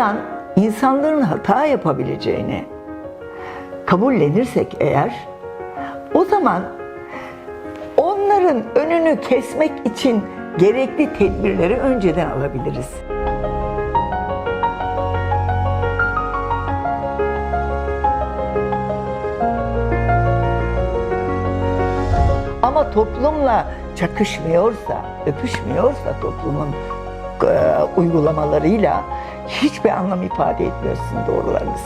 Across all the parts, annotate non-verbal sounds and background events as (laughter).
baştan insanların hata yapabileceğini kabullenirsek eğer o zaman onların önünü kesmek için gerekli tedbirleri önceden alabiliriz. Ama toplumla çakışmıyorsa, öpüşmüyorsa toplumun e, uygulamalarıyla hiçbir anlam ifade etmiyorsun doğrularınız.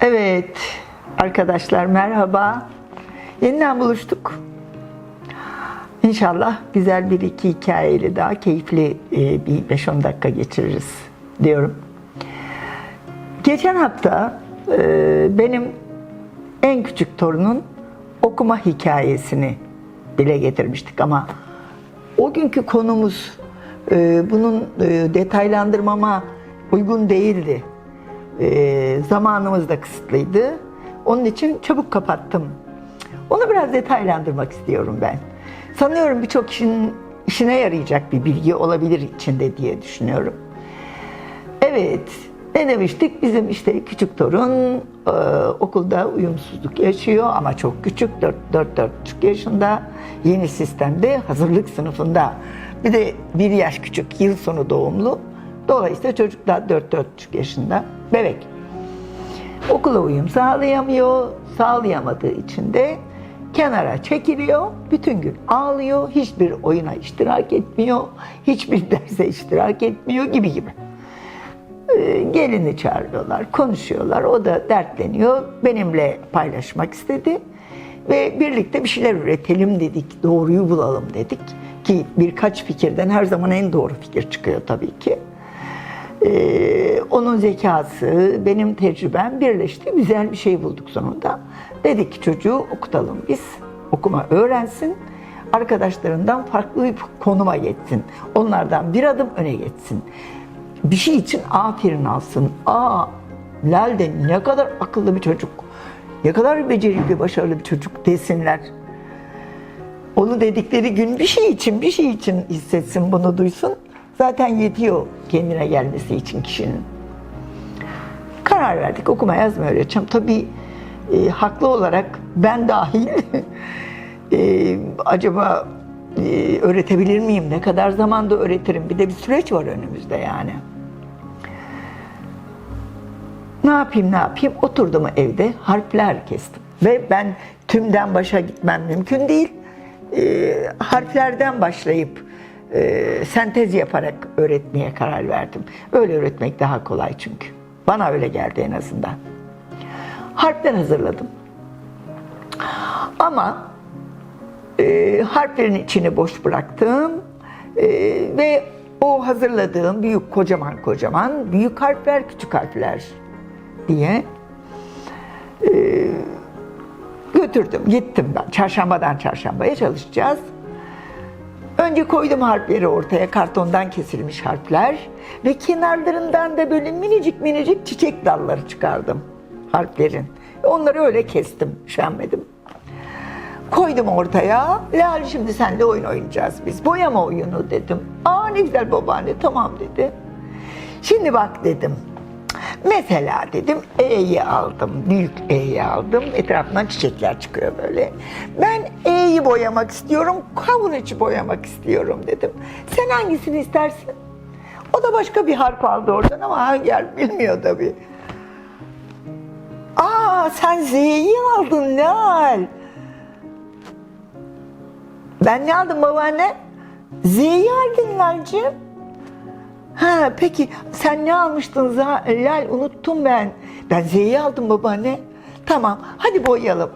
Evet arkadaşlar merhaba. Yeniden buluştuk. İnşallah güzel bir iki hikayeyle daha keyifli e, bir 5-10 dakika geçiririz diyorum. Geçen hafta e, benim en küçük torunun okuma hikayesini dile getirmiştik ama o günkü konumuz e, bunun detaylandırmama uygun değildi. Zamanımız da kısıtlıydı. Onun için çabuk kapattım. Onu biraz detaylandırmak istiyorum ben. Sanıyorum birçok kişinin işine yarayacak bir bilgi olabilir içinde diye düşünüyorum. Evet, ne demiştik? Bizim işte küçük torun e, okulda uyumsuzluk yaşıyor ama çok küçük, 4-4,5 yaşında. Yeni sistemde hazırlık sınıfında. Bir de bir yaş küçük, yıl sonu doğumlu. Dolayısıyla çocuk da 4-4,5 yaşında, bebek. Okula uyum sağlayamıyor, sağlayamadığı için de kenara çekiliyor, bütün gün ağlıyor, hiçbir oyuna iştirak etmiyor, hiçbir (laughs) derse iştirak etmiyor gibi gibi. Ee, gelini çağırıyorlar, konuşuyorlar, o da dertleniyor, benimle paylaşmak istedi. Ve birlikte bir şeyler üretelim dedik, doğruyu bulalım dedik. Ki birkaç fikirden her zaman en doğru fikir çıkıyor tabii ki. Ee, onun zekası, benim tecrübem birleşti. Güzel bir şey bulduk sonunda. Dedik ki çocuğu okutalım biz. Okuma öğrensin. Arkadaşlarından farklı bir konuma geçsin. Onlardan bir adım öne geçsin. Bir şey için aferin alsın. Aa, Lal de ne kadar akıllı bir çocuk. Ne kadar becerikli, başarılı bir çocuk desinler. Onu dedikleri gün bir şey için, bir şey için hissetsin, bunu duysun. Zaten yetiyor kendine gelmesi için kişinin. Karar verdik okuma yazma öğreteceğim. Tabii e, haklı olarak ben dahil (laughs) e, acaba e, öğretebilir miyim? Ne kadar zamanda öğretirim? Bir de bir süreç var önümüzde yani. Ne yapayım ne yapayım? Oturdum evde harfler kestim. Ve ben tümden başa gitmem mümkün değil. E, harflerden başlayıp e, sentez yaparak öğretmeye karar verdim. Öyle öğretmek daha kolay çünkü. Bana öyle geldi en azından. Harfler hazırladım. Ama e, harflerin içini boş bıraktım E, ve o hazırladığım büyük kocaman kocaman büyük harfler küçük harfler diye e, götürdüm gittim ben çarşambadan çarşambaya çalışacağız. Önce koydum harfleri ortaya, kartondan kesilmiş harfler ve kenarlarından da böyle minicik minicik çiçek dalları çıkardım harflerin. Onları öyle kestim, üşenmedim. Koydum ortaya, Lal şimdi senle oyun oynayacağız biz. Boyama oyunu dedim. Aa ne güzel babaanne, tamam dedi. Şimdi bak dedim. Mesela dedim E'yi aldım, büyük E'yi aldım. Etrafından çiçekler çıkıyor böyle. Ben E'yi boyamak istiyorum, kavun içi boyamak istiyorum dedim. Sen hangisini istersin? O da başka bir harf aldı oradan ama hangi harf bilmiyor tabii. Aa sen Z'yi aldın Lal. Ben ne aldım babaanne? Z'yi aldın Lal'cığım. Ha peki sen ne almıştın Lal unuttum ben. Ben Z'yi aldım babaanne. Tamam hadi boyayalım.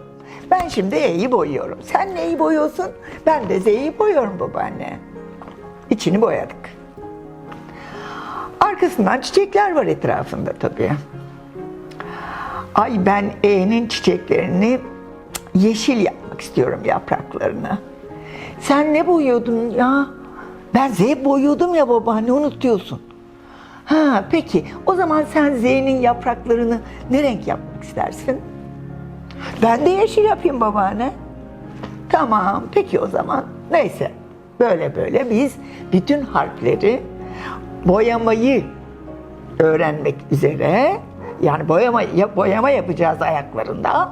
Ben şimdi E'yi boyuyorum. Sen neyi boyuyorsun? Ben de Z'yi boyuyorum babaanne. İçini boyadık. Arkasından çiçekler var etrafında tabii. Ay ben E'nin çiçeklerini yeşil yapmak istiyorum yapraklarını. Sen ne boyuyordun ya? Ben Z boyuyordum ya babaanne unutuyorsun. Ha peki o zaman sen Z'nin yapraklarını ne renk yapmak istersin? Ben de yeşil yapayım babaanne. Tamam peki o zaman neyse. Böyle böyle biz bütün harfleri boyamayı öğrenmek üzere yani boyama ya- boyama yapacağız ayaklarında.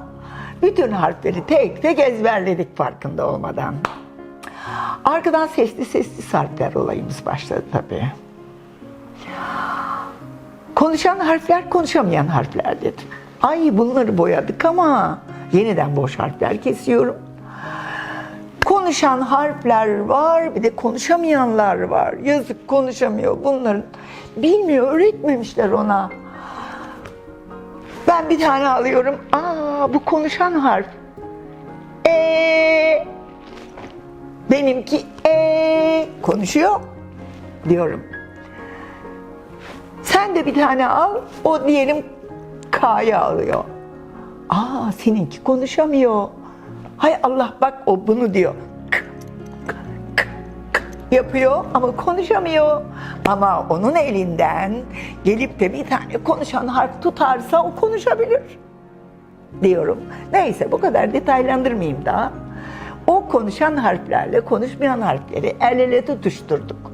Bütün harfleri tek tek ezberledik farkında olmadan. Arkadan sesli sesli harfler olayımız başladı tabii. Konuşan harfler, konuşamayan harfler dedim. Ay bunları boyadık ama yeniden boş harfler kesiyorum. Konuşan harfler var, bir de konuşamayanlar var. Yazık konuşamıyor. Bunların bilmiyor, öğretmemişler ona. Ben bir tane alıyorum. Aa bu konuşan harf. E benimki e konuşuyor diyorum. Sen de bir tane al, o diyelim K'yı alıyor. Aa seninki konuşamıyor. Hay Allah bak o bunu diyor. K, k, k, k yapıyor ama konuşamıyor. Ama onun elinden gelip de bir tane konuşan harf tutarsa o konuşabilir diyorum. Neyse bu kadar detaylandırmayayım daha. O konuşan harflerle konuşmayan harfleri el ele tutuşturduk.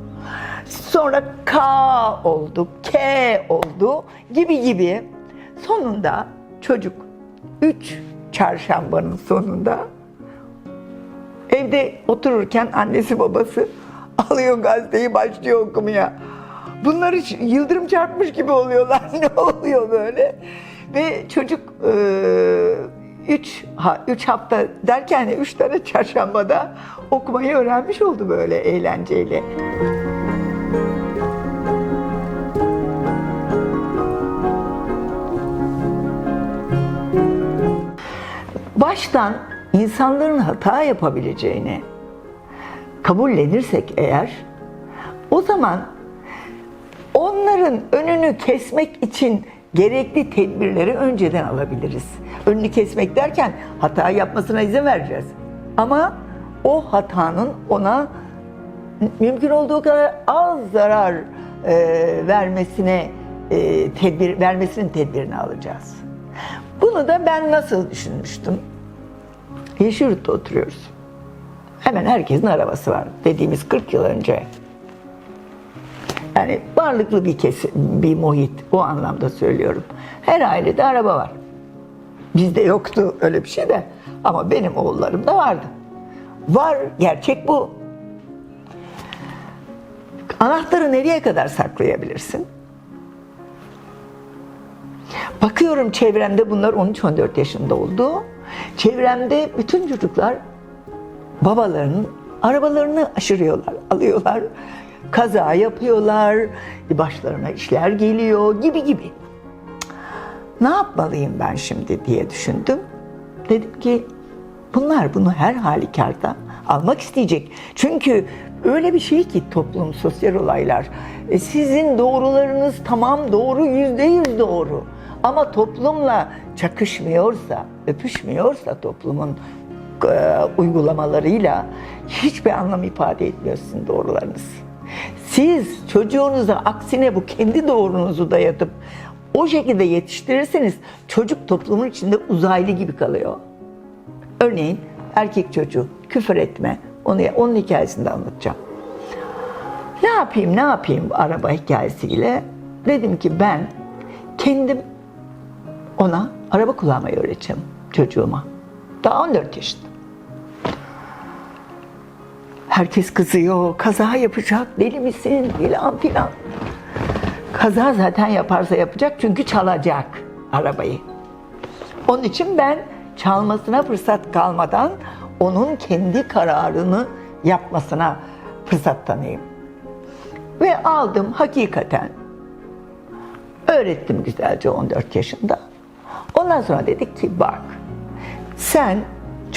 Sonra K oldu, K oldu gibi gibi. Sonunda çocuk üç çarşambanın sonunda evde otururken annesi babası alıyor gazeteyi başlıyor okumaya. Bunlar hiç yıldırım çarpmış gibi oluyorlar. (laughs) ne oluyor böyle? Ve çocuk e, üç, ha, üç hafta derken üç tane çarşambada okumayı öğrenmiş oldu böyle eğlenceyle. baştan insanların hata yapabileceğini kabullenirsek eğer o zaman onların önünü kesmek için gerekli tedbirleri önceden alabiliriz. Önünü kesmek derken hata yapmasına izin vereceğiz. Ama o hatanın ona mümkün olduğu kadar az zarar e, vermesine e, tedbir vermesinin tedbirini alacağız. Bunu da ben nasıl düşünmüştüm? Yeşilyurt'ta oturuyoruz. Hemen herkesin arabası var. Dediğimiz 40 yıl önce. Yani varlıklı bir kesim, bir muhit. O anlamda söylüyorum. Her ailede araba var. Bizde yoktu öyle bir şey de. Ama benim oğullarımda vardı. Var, gerçek bu. Anahtarı nereye kadar saklayabilirsin? Bakıyorum çevremde bunlar 13-14 yaşında oldu. Çevremde bütün çocuklar babalarının arabalarını aşırıyorlar, alıyorlar. Kaza yapıyorlar, başlarına işler geliyor gibi gibi. Ne yapmalıyım ben şimdi diye düşündüm. Dedim ki bunlar bunu her halükarda almak isteyecek. Çünkü öyle bir şey ki toplum, sosyal olaylar. E, sizin doğrularınız tamam doğru, yüzde yüz doğru. Ama toplumla çakışmıyorsa, öpüşmüyorsa toplumun e, uygulamalarıyla hiçbir anlam ifade etmiyor sizin doğrularınız. Siz çocuğunuza aksine bu kendi doğrunuzu dayatıp o şekilde yetiştirirseniz çocuk toplumun içinde uzaylı gibi kalıyor. Örneğin erkek çocuğu küfür etme, onu onun hikayesini de anlatacağım. Ne yapayım, ne yapayım araba hikayesiyle? Dedim ki ben kendim ona araba kullanmayı öğreteceğim çocuğuma. Daha 14 yaşında. Herkes kızıyor, kaza yapacak, deli misin filan filan. Kaza zaten yaparsa yapacak çünkü çalacak arabayı. Onun için ben çalmasına fırsat kalmadan onun kendi kararını yapmasına fırsat tanıyayım. Ve aldım hakikaten. Öğrettim güzelce 14 yaşında. Ondan sonra dedik ki bak sen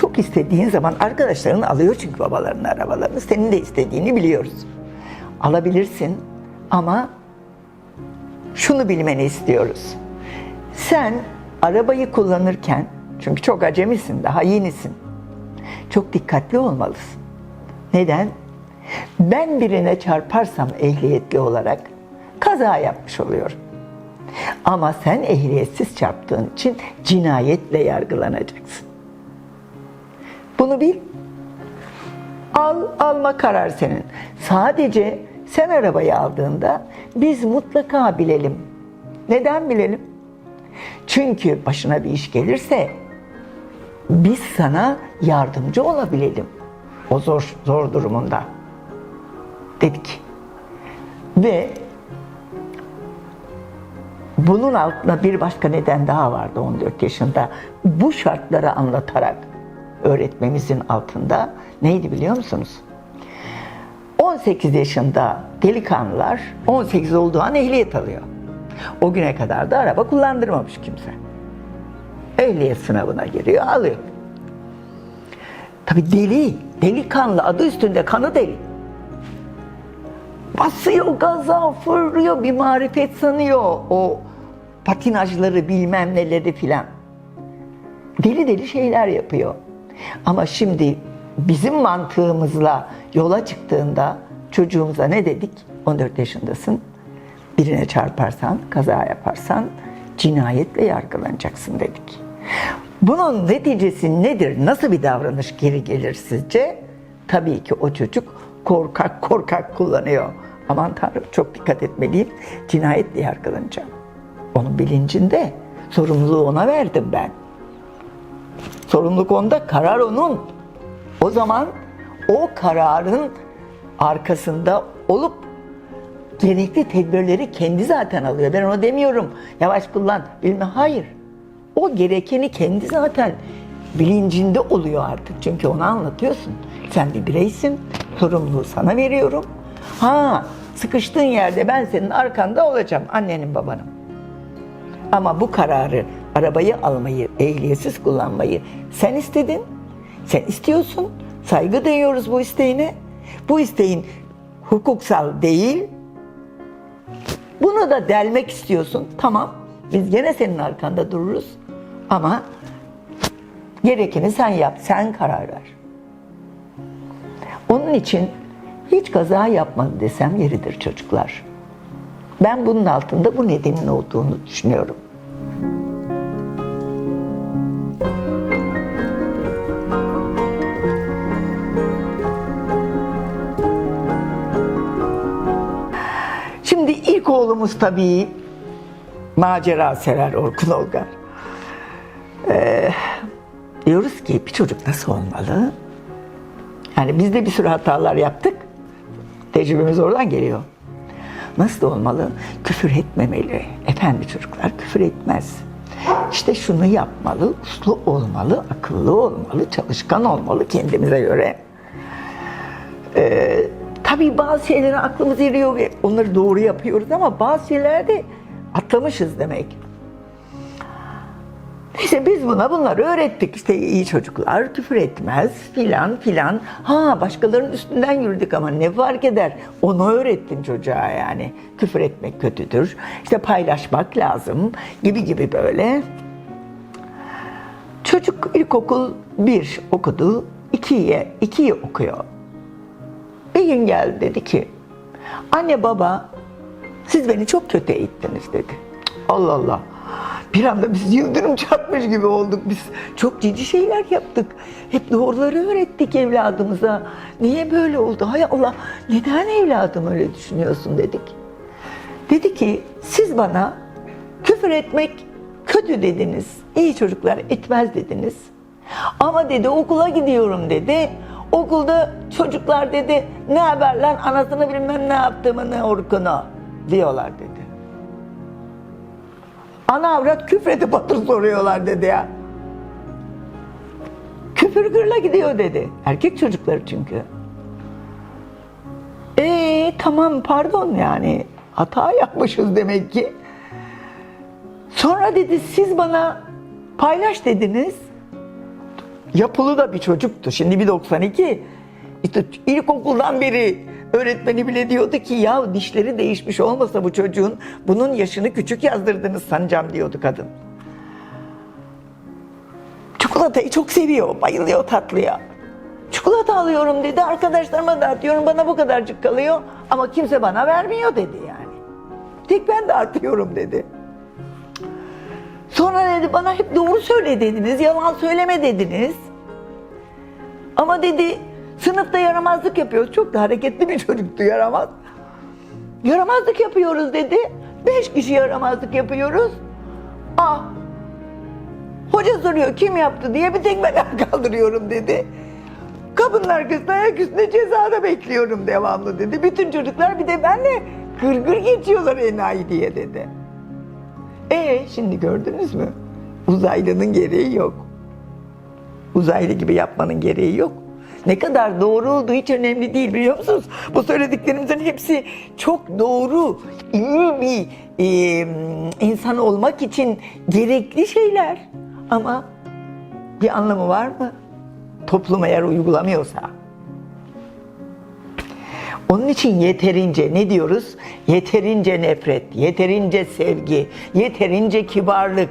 çok istediğin zaman arkadaşların alıyor çünkü babalarının arabalarını. Senin de istediğini biliyoruz. Alabilirsin ama şunu bilmeni istiyoruz. Sen arabayı kullanırken çünkü çok acemisin, daha yenisin. Çok dikkatli olmalısın. Neden? Ben birine çarparsam ehliyetli olarak kaza yapmış oluyorum. Ama sen ehliyetsiz çarptığın için cinayetle yargılanacaksın. Bunu bil. Al, alma karar senin. Sadece sen arabayı aldığında biz mutlaka bilelim. Neden bilelim? Çünkü başına bir iş gelirse biz sana yardımcı olabilelim. O zor zor durumunda. Dedik. Ve bunun altında bir başka neden daha vardı 14 yaşında. Bu şartları anlatarak öğretmemizin altında neydi biliyor musunuz? 18 yaşında delikanlılar 18 olduğu an ehliyet alıyor. O güne kadar da araba kullandırmamış kimse. Ehliyet sınavına giriyor, alıyor. Tabi deli, delikanlı adı üstünde kanı deli. Basıyor gaza, fırlıyor, bir marifet sanıyor o patinajları bilmem neleri filan. Deli deli şeyler yapıyor. Ama şimdi bizim mantığımızla yola çıktığında çocuğumuza ne dedik? 14 yaşındasın. Birine çarparsan, kaza yaparsan cinayetle yargılanacaksın dedik. Bunun neticesi nedir? Nasıl bir davranış geri gelir sizce? Tabii ki o çocuk korkak korkak kullanıyor. Aman Tanrım çok dikkat etmeliyim. Cinayetle yargılanacağım. Onun bilincinde sorumluluğu ona verdim ben. Sorumluluk onda, karar onun. O zaman o kararın arkasında olup gerekli tedbirleri kendi zaten alıyor. Ben ona demiyorum yavaş kullan bilme. Hayır. O gerekeni kendi zaten bilincinde oluyor artık. Çünkü ona anlatıyorsun. Sen bir bireysin. Sorumluluğu sana veriyorum. Ha sıkıştığın yerde ben senin arkanda olacağım. Annenin babanın. Ama bu kararı, arabayı almayı, ehliyetsiz kullanmayı sen istedin. Sen istiyorsun. Saygı duyuyoruz bu isteğine. Bu isteğin hukuksal değil. Bunu da delmek istiyorsun. Tamam. Biz gene senin arkanda dururuz. Ama gerekeni sen yap. Sen karar ver. Onun için hiç kaza yapmadı desem yeridir çocuklar. Ben bunun altında bu nedenin olduğunu düşünüyorum. İlk oğlumuz tabii macera sever Orkun Olgar. Ee, diyoruz ki bir çocuk nasıl olmalı? Yani biz de bir sürü hatalar yaptık. Tecrübemiz oradan geliyor. Nasıl olmalı? Küfür etmemeli. Efendi çocuklar küfür etmez. İşte şunu yapmalı, uslu olmalı, akıllı olmalı, çalışkan olmalı kendimize göre. Ee, tabii bazı şeylere aklımız eriyor ve onları doğru yapıyoruz ama bazı şeylerde atlamışız demek. Neyse biz buna bunları öğrettik. İşte iyi çocuklar küfür etmez filan filan. Ha başkalarının üstünden yürüdük ama ne fark eder? Onu öğrettin çocuğa yani. Küfür etmek kötüdür. İşte paylaşmak lazım gibi gibi böyle. Çocuk ilkokul bir okudu. ikiye, ikiyi okuyor. Bir gün geldi dedi ki anne baba siz beni çok kötü eğittiniz dedi. Allah Allah. Bir anda biz yıldırım çarpmış gibi olduk. Biz çok ciddi şeyler yaptık. Hep doğruları öğrettik evladımıza. Niye böyle oldu? Hay Allah neden evladım öyle düşünüyorsun dedik. Dedi ki siz bana küfür etmek kötü dediniz. İyi çocuklar etmez dediniz. Ama dedi okula gidiyorum dedi. Okulda çocuklar dedi ne haber lan anasını bilmem ne yaptığımı ne orkunu diyorlar dedi. Ana avrat küfredip batır soruyorlar dedi ya. Küfür gırla gidiyor dedi. Erkek çocukları çünkü. Ee tamam pardon yani hata yapmışız demek ki. Sonra dedi siz bana paylaş dediniz. Yapılı da bir çocuktu. Şimdi bir 92. İşte ilkokuldan beri öğretmeni bile diyordu ki ya dişleri değişmiş olmasa bu çocuğun bunun yaşını küçük yazdırdınız sanacağım diyordu kadın. Çikolatayı çok seviyor, bayılıyor tatlıya. Çikolata alıyorum dedi, arkadaşlarıma dağıtıyorum, bana bu kadarcık kalıyor ama kimse bana vermiyor dedi yani. tek ben de artıyorum dedi. Sonra dedi bana hep doğru söyle dediniz, yalan söyleme dediniz. Ama dedi sınıfta yaramazlık yapıyoruz. Çok da hareketli bir çocuktu yaramaz. Yaramazlık yapıyoruz dedi. Beş kişi yaramazlık yapıyoruz. Ah Hoca soruyor kim yaptı diye bir tek ben el kaldırıyorum dedi. Kapının arkasında ayak üstünde cezada bekliyorum devamlı dedi. Bütün çocuklar bir de benle gırgır geçiyorlar enayi diye dedi. E şimdi gördünüz mü? Uzaylının gereği yok. Uzaylı gibi yapmanın gereği yok. Ne kadar doğru olduğu hiç önemli değil biliyor musunuz? Bu söylediklerimizin hepsi çok doğru, iyi bir e, insan olmak için gerekli şeyler. Ama bir anlamı var mı? Toplum eğer uygulamıyorsa. Onun için yeterince ne diyoruz? Yeterince nefret, yeterince sevgi, yeterince kibarlık.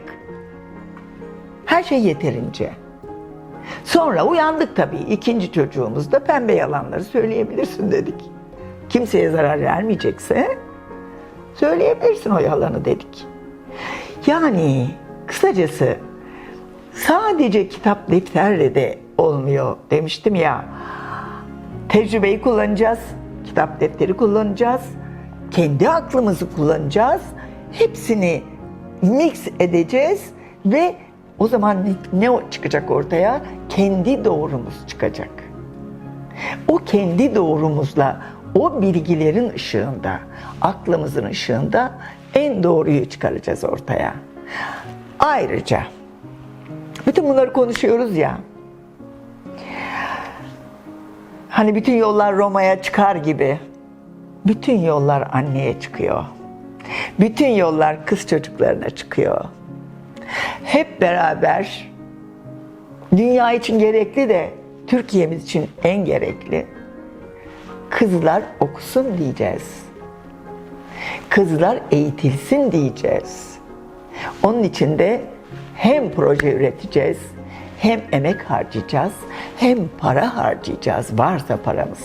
Her şey yeterince. Sonra uyandık tabii. İkinci çocuğumuzda pembe yalanları söyleyebilirsin dedik. Kimseye zarar vermeyecekse söyleyebilirsin o yalanı dedik. Yani kısacası sadece kitap defterle de olmuyor demiştim ya. Tecrübeyi kullanacağız, kitap defteri kullanacağız, kendi aklımızı kullanacağız. Hepsini mix edeceğiz ve o zaman ne, çıkacak ortaya? Kendi doğrumuz çıkacak. O kendi doğrumuzla, o bilgilerin ışığında, aklımızın ışığında en doğruyu çıkaracağız ortaya. Ayrıca bütün bunları konuşuyoruz ya. Hani bütün yollar Roma'ya çıkar gibi. Bütün yollar anneye çıkıyor. Bütün yollar kız çocuklarına çıkıyor. Hep beraber dünya için gerekli de Türkiye'miz için en gerekli. Kızlar okusun diyeceğiz. Kızlar eğitilsin diyeceğiz. Onun için de hem proje üreteceğiz, hem emek harcayacağız, hem para harcayacağız varsa paramız.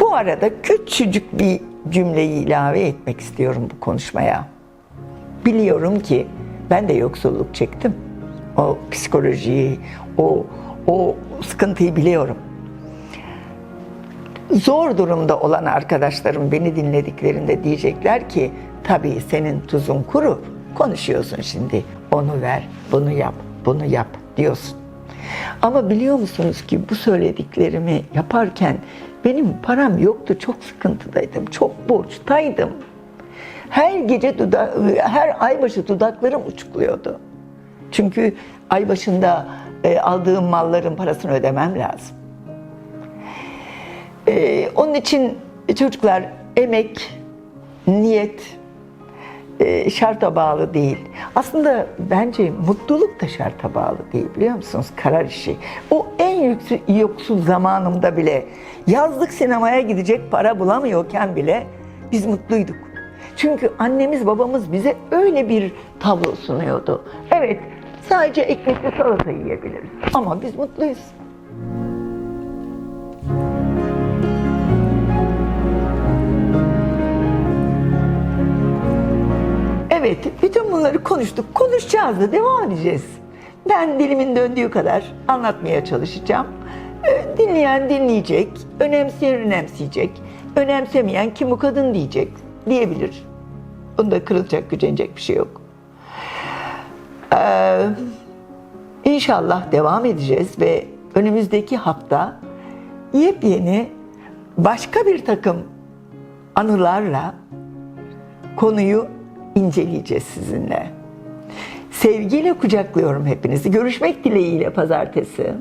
Bu arada küçücük bir cümleyi ilave etmek istiyorum bu konuşmaya. Biliyorum ki ben de yoksulluk çektim. O psikolojiyi, o o sıkıntıyı biliyorum. Zor durumda olan arkadaşlarım beni dinlediklerinde diyecekler ki tabii senin tuzun kuru. Konuşuyorsun şimdi. Onu ver, bunu yap, bunu yap diyorsun. Ama biliyor musunuz ki bu söylediklerimi yaparken benim param yoktu. Çok sıkıntıdaydım. Çok borçtaydım. Her gece duda, her ay başı dudaklarım uçukluyordu. Çünkü ay başında e, aldığım malların parasını ödemem lazım. E, onun için çocuklar emek, niyet şarta bağlı değil. Aslında bence mutluluk da şarta bağlı değil biliyor musunuz? Karar işi. O en yoksul zamanımda bile yazlık sinemaya gidecek para bulamıyorken bile biz mutluyduk. Çünkü annemiz babamız bize öyle bir tablo sunuyordu. Evet sadece ekmekle salata yiyebiliriz ama biz mutluyuz. Evet, bütün bunları konuştuk. Konuşacağız da devam edeceğiz. Ben dilimin döndüğü kadar anlatmaya çalışacağım. Ee, Dinleyen dinleyecek, önemseyen önemseyecek, önemsemeyen kim bu kadın diyecek, diyebilir. Bunda kırılacak, gücenecek bir şey yok. Ee, inşallah devam edeceğiz ve önümüzdeki hafta yepyeni başka bir takım anılarla konuyu inceleyeceğiz sizinle. Sevgiyle kucaklıyorum hepinizi. Görüşmek dileğiyle pazartesi.